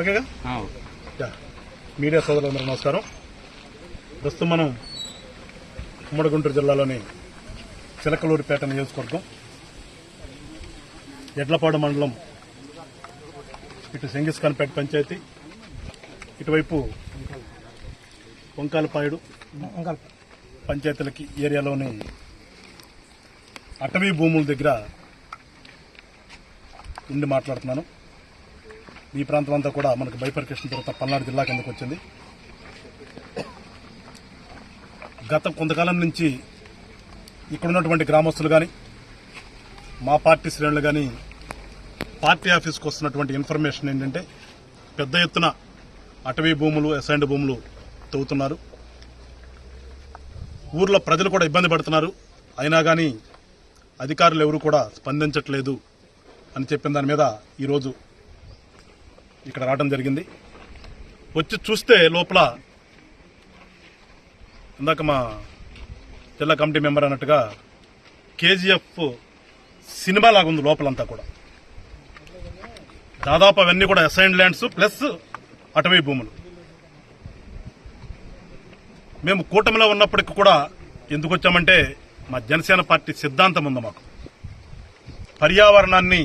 ఓకేగా. Media సోదరులందరూ నమస్కారం. ప్రస్తుతం మనం ఉమ్మడి గుంటూరు జిల్లాలోని చిలకలూరిపేట నియోజకవర్గం ఎడ్లపాడు మండలం ఇటు సెంగిస్ఖాన్పేట పంచాయతీ ఇటువైపు వంకాలపాయుడు పంచాయతీలకి ఏరియాలోని అటవీ భూముల దగ్గర ఉండి మాట్లాడుతున్నాను. ఈ ప్రాంతం అంతా కూడా మనకు బైపర్కేషన్ తర్వాత పల్నాడు జిల్లా కిందకు వచ్చింది. గత కొంతకాలం నుంచి ఇక్కడ ఉన్నటువంటి గ్రామస్తులు కానీ మా పార్టీ శ్రేణులు కానీ పార్టీ ఆఫీస్కి వస్తున్నటువంటి ఇన్ఫర్మేషన్ ఏంటంటే పెద్ద ఎత్తున అటవీ భూములు అసైన్డ్ భూములు తవ్వుతున్నారు. ఊర్లో ప్రజలు కూడా ఇబ్బంది పడుతున్నారు. అయినా కానీ అధికారులు ఎవరు కూడా స్పందించట్లేదు అని చెప్పిన దాని మీద ఈరోజు ఇక్కడ రావడం జరిగింది. వచ్చి చూస్తే లోపల ఇందాక మా జిల్లా కమిటీ మెంబర్ అన్నట్టుగా కేజీఎఫ్ సినిమా లాగా ఉంది లోపలంతా కూడా. దాదాపు అవన్నీ కూడా అసైన్ ల్యాండ్స్ ప్లస్ అటవీ భూములు. మేము కూటమిలో ఉన్నప్పటికీ కూడా ఎందుకు వచ్చామంటే మా జనసేన పార్టీ సిద్ధాంతం ఉంది మాకు. పర్యావరణాన్ని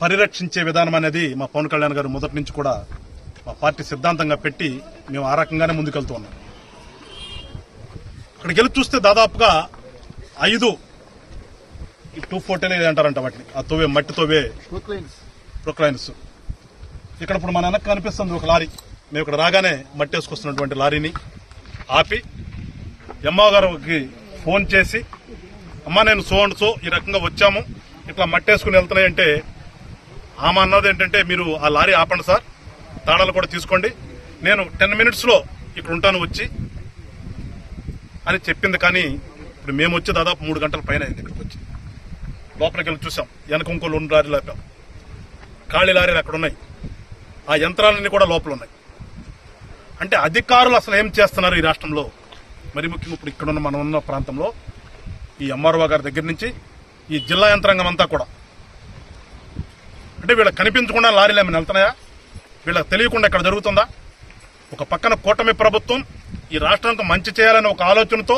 పరిరక్షించే విధానం అనేది మా పవన్ కళ్యాణ్ గారు మొదటి నుంచి కూడా మా పార్టీ సిద్ధాంతంగా పెట్టి మేము ఆ రకంగానే ముందుకెళ్తూ ఉన్నాం అక్కడికి వెళ్ళి చూస్తే దాదాపుగా ఐదు టూ ఫోర్టీన్ అంటారంట వాటిని? ఆ తోవే మట్టి తోవే ప్రొక్లైన్స్. ఇక్కడ ఇప్పుడు మన వెనక్కి కనిపిస్తుంది ఒక లారీ. మేము ఇక్కడ రాగానే మట్టి వేసుకొస్తున్నటువంటి లారీని ఆపి ఎమ్మా గారికి ఫోన్ చేసి అమ్మా నేను సో అండ్ సో ఈ రకంగా వచ్చాము. ఇట్లా మట్టేసుకుని వెళ్తున్నాయంటే ఆమె అన్నది ఏంటంటే మీరు ఆ లారీ ఆపండి సార్ తాళాలు కూడా తీసుకోండి. నేను టెన్ మినిట్స్లో ఇక్కడ ఉంటాను వచ్చి అని చెప్పింది కానీ ఇప్పుడు మేము వచ్చి దాదాపు మూడు గంటల పైన అయింది ఇక్కడికి వచ్చి. లోపలికి వెళ్ళి చూసాం. వెనక ఇంకో రెండు లారీలు ఆపాం. ఖాళీ లారీలు అక్కడ ఉన్నాయి. ఆ యంత్రాలన్నీ కూడా లోపల ఉన్నాయి. అంటే అధికారులు అసలు ఏం చేస్తున్నారు ఈ రాష్ట్రంలో? మరి ముఖ్యంగా ఇప్పుడు ఇక్కడున్న మనం ఉన్న ప్రాంతంలో ఈ ఎంఆర్ఓ గారి దగ్గర నుంచి ఈ జిల్లా యంత్రాంగం అంతా కూడా అంటే వీళ్ళకి కనిపించకుండా లారీలు ఏమైనా వెళ్తున్నాయా? వీళ్ళకి తెలియకుండా ఇక్కడ జరుగుతుందా? ఒక పక్కన కూటమి ప్రభుత్వం ఈ రాష్ట్రానికి మంచి చేయాలనే ఒక ఆలోచనతో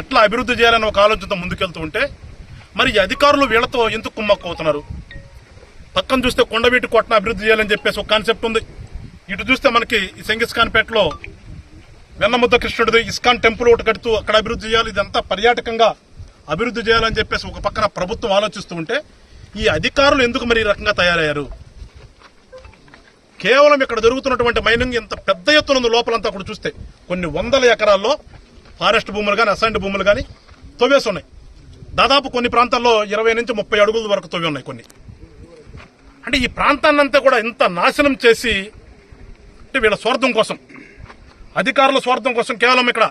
ఎట్లా అభివృద్ధి చేయాలని ఒక ఆలోచనతో ముందుకెళ్తూ ఉంటే మరి ఈ అధికారులు వీళ్ళతో ఎందుకు కుమ్మక్కవుతున్నారు? పక్కన చూస్తే కొండవీటి కోటను అభివృద్ధి చేయాలని చెప్పేసి ఒక కాన్సెప్ట్ ఉంది. ఇటు చూస్తే మనకి ఈ సెంగిస్ ఖాన్పేటలో వెన్నముద్ద కృష్ణుడిది ఇస్కాన్ టెంపుల్ ఒకటి కడుతూ అక్కడ అభివృద్ధి చేయాలి. ఇదంతా పర్యాటకంగా అభివృద్ధి చేయాలని చెప్పేసి ఒక పక్కన ప్రభుత్వం ఆలోచిస్తూ ఉంటే ఈ అధికారులు ఎందుకు మరి ఈ రకంగా తయారయ్యారు? కేవలం ఇక్కడ జరుగుతున్నటువంటి మైనింగ్ ఇంత పెద్ద ఎత్తున ఉంది లోపలంతా కూడా చూస్తే. కొన్ని వందల ఎకరాల్లో ఫారెస్ట్ భూములు కానీ అసైన్డ్ భూములు కానీ తొవేసి ఉన్నాయి. దాదాపు కొన్ని ప్రాంతాల్లో ఇరవై నుంచి ముప్పై అడుగుల వరకు తొవి ఉన్నాయి కొన్ని. అంటే ఈ ప్రాంతాన్నంతా కూడా ఇంత నాశనం చేసి అంటే వీళ్ళ స్వార్థం కోసం అధికారుల స్వార్థం కోసం కేవలం ఇక్కడ.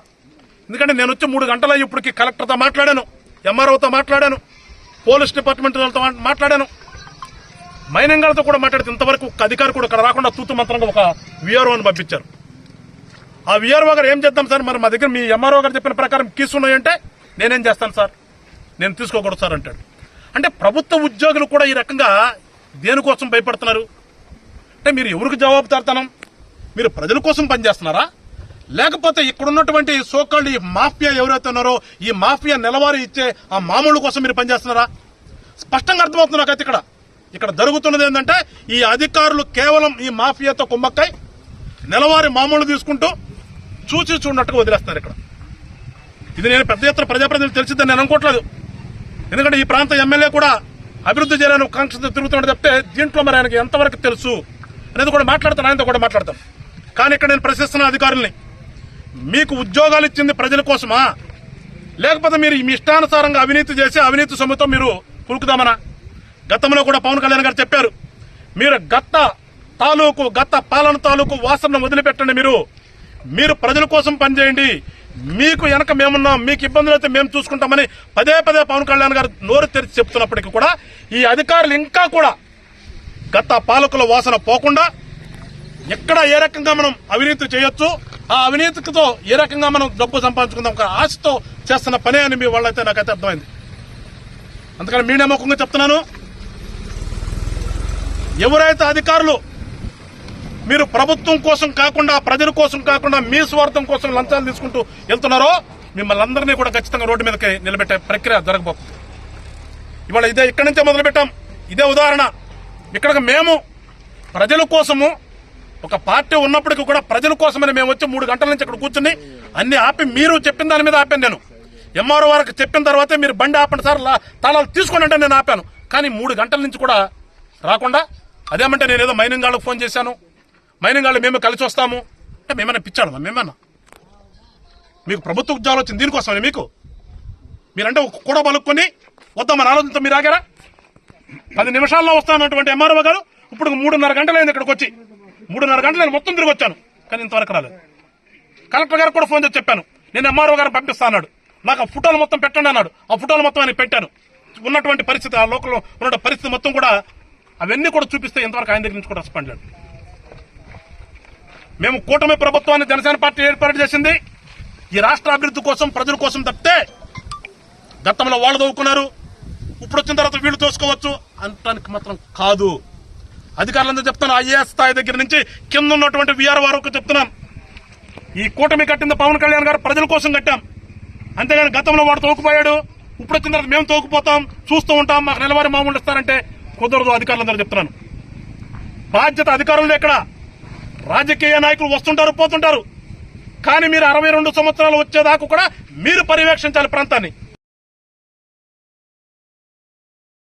ఎందుకంటే నేను వచ్చి మూడు గంటల ఇప్పటికి కలెక్టర్తో మాట్లాడాను ఎంఆర్ఓతో మాట్లాడాను. పోలీస్ డిపార్ట్మెంట్ వాళ్ళతో మాట్లాడాను. మైనంగాలతో కూడా మాట్లాడితే ఇంతవరకు ఒక అధికారి కూడా ఇక్కడ రాకుండా తూతు మంత్రంగా ఒక విఆర్ఓని పంపించారు. ఆ విఆర్ఓ గారు ఏం చేద్దాం సార్? మరి మా దగ్గర మీ ఎంఆర్ఓ గారు చెప్పిన ప్రకారం కీస్ ఉన్నాయంటే నేనేం చేస్తాను సార్? నేను తీసుకోకూడదు సార్ అంటాడు. అంటే ప్రభుత్వ ఉద్యోగులు కూడా ఈ రకంగా దేనికోసం భయపడుతున్నారు? అంటే మీరు ఎవరికి జవాబుదారుతనం? మీరు ప్రజల కోసం పనిచేస్తున్నారా? లేకపోతే ఇక్కడ ఉన్నటువంటి సోకాళ్ళు ఈ మాఫియా ఎవరైతే ఉన్నారో ఈ మాఫియా నెలవారీ ఇచ్చే ఆ మామూలు కోసం మీరు పనిచేస్తున్నారా? స్పష్టంగా అర్థమవుతుంది నాకైతే ఇక్కడ. ఇక్కడ జరుగుతున్నది ఏంటంటే ఈ అధికారులు కేవలం ఈ మాఫియాతో కుమ్మక్కై నెలవారీ మామూలు తీసుకుంటూ చూసి చూడనట్టుగా వదిలేస్తున్నారు ఇక్కడ. ఇది నేను పెద్ద ఎత్తున ప్రజాప్రతినిధులు తెలిసిందని నేను అనుకోవట్లేదు. ఎందుకంటే ఈ ప్రాంత ఎమ్మెల్యే కూడా అభివృద్ధి చేయాలని కాంక్షతో తిరుగుతున్నాడు చెప్తే దీంట్లో మరి ఆయనకి ఎంతవరకు తెలుసు అనేది కూడా మాట్లాడతాను ఆయనతో కూడా మాట్లాడతాను. కానీ ఇక్కడ నేను ప్రశ్నిస్తున్న అధికారుల్ని మీకు ఉద్యోగాలు ఇచ్చింది ప్రజల కోసమా? లేకపోతే మీరు మీ ఇష్టానుసారంగా అవినీతి చేసి అవినీతి సొమ్ముతో మీరు కురుకుదామనా గతంలో కూడా పవన్ కళ్యాణ్ గారు చెప్పారు మీరు గత తాలూకు గత పాలన తాలూకు వాసనను వదిలిపెట్టండి మీరు. మీరు ప్రజల కోసం పనిచేయండి. మీకు వెనక మేమున్నాం మీకు ఇబ్బందులు అయితే మేము చూసుకుంటామని పదే పదే పవన్ కళ్యాణ్ గారు నోరు తెరిచి చెప్తున్నప్పటికీ కూడా ఈ అధికారులు ఇంకా కూడా గత పాలకుల వాసన పోకుండా ఎక్కడ ఏ రకంగా మనం అవినీతి చేయొచ్చు ఆ అవినీతితో ఏ రకంగా మనం డబ్బు సంపాదించుకుందాం ఒక ఆశతో చేస్తున్న పనే అని మీ వాళ్ళైతే నాకైతే అర్థమైంది. అందుకని మీడియా ముఖంగా చెప్తున్నాను. ఎవరైతే అధికారులు మీరు ప్రభుత్వం కోసం కాకుండా ప్రజల కోసం కాకుండా మీ స్వార్థం కోసం లంచాలు తీసుకుంటూ వెళ్తున్నారో మిమ్మల్ని అందరినీ కూడా ఖచ్చితంగా రోడ్డు మీదకి నిలబెట్టే ప్రక్రియ జరగబోతుంది. ఇవాళ ఇదే ఇక్కడి నుంచే మొదలుపెట్టాం. ఇదే ఉదాహరణ. ఇక్కడికి మేము ప్రజల కోసము ఒక పార్టీ ఉన్నప్పటికీ కూడా ప్రజల కోసమని మేము వచ్చి మూడు గంటల నుంచి ఇక్కడ కూర్చుని అన్ని ఆపి మీరు చెప్పిన దాని మీద ఆపాను నేను. ఎంఆర్ఓ వారికి చెప్పిన తర్వాతే మీరు బండి ఆపండి సార్ తాళాలు తీసుకోండి అంటే నేను ఆపాను. కానీ మూడు గంటల నుంచి కూడా రాకుండా అదేమంటే నేను ఏదో మైనింగ్ వాళ్ళకి ఫోన్ చేశాను. మైనింగ్ వాళ్ళు మేము కలిసి వస్తాము. అంటే మేమన్నా పిచ్చాడమా మేమన్నా. మీకు ప్రభుత్వ ఉద్యోగాలు వచ్చింది దీనికోసమని మీకు? మీరంటే ఒక కూడా బలుక్కొని వద్దామని ఆలోచనతో మీరు ఆగారా? పది నిమిషాల్లో వస్తానన్నటువంటి ఎంఆర్ఓ గారు ఇప్పుడు మూడున్నర గంటలైంది ఇక్కడికి వచ్చి. మూడున్నర గంటలు నేను మొత్తం తిరిగి వచ్చాను. కానీ ఇంతవరకు రాలేదు. కలెక్టర్ గారికి కూడా ఫోన్ చేసి చెప్పాను. నేను ఎంఆర్ఓ గారు పంపిస్తా అన్నాడు. నాకు ఆ ఫోటోలు మొత్తం పెట్టండి అన్నాడు. ఆ ఫోటోలు మొత్తం ఆయన పెట్టాను. ఉన్నటువంటి పరిస్థితి ఆ లోకంలో ఉన్న పరిస్థితి మొత్తం కూడా అవన్నీ కూడా చూపిస్తే ఇంతవరకు ఆయన దగ్గర నుంచి కూడా రెస్పాండ్ లేదు. మేము కూటమి ప్రభుత్వాన్ని జనసేన పార్టీ ఏర్పాటు చేసింది. ఈ రాష్ట్ర అభివృద్ధి కోసం ప్రజల కోసం తప్పితే గతంలో వాళ్ళు దవ్వుకున్నారు ఇప్పుడు వచ్చిన తర్వాత వీళ్ళు తోసుకోవచ్చు. అనటానికి మాత్రం కాదు. అధికారులందరూ చెప్తాను ఐఏఎస్ స్థాయి దగ్గర నుంచి కింద ఉన్నటువంటి విఆర్ వరకు చెప్తున్నాను ఈ కూటమి కట్టింది పవన్ కళ్యాణ్ గారు ప్రజల కోసం కట్టాం. అంతేగాని గతంలో వాడు తోకుపోయాడు ఇప్పుడు వచ్చిన తర్వాత మేము తోకుపోతాం చూస్తూ ఉంటాం మాకు నెలవారీ మామూలు ఇస్తారంటే కుదరదు అధికారులందరూ చెప్తున్నాను. బాధ్యత అధికారులు ఎక్కడ రాజకీయ నాయకులు వస్తుంటారు పోతుంటారు. కానీ మీరు అరవై రెండు సంవత్సరాలు వచ్చేదాకా కూడా మీరు పర్యవేక్షించాలి ప్రాంతాన్ని.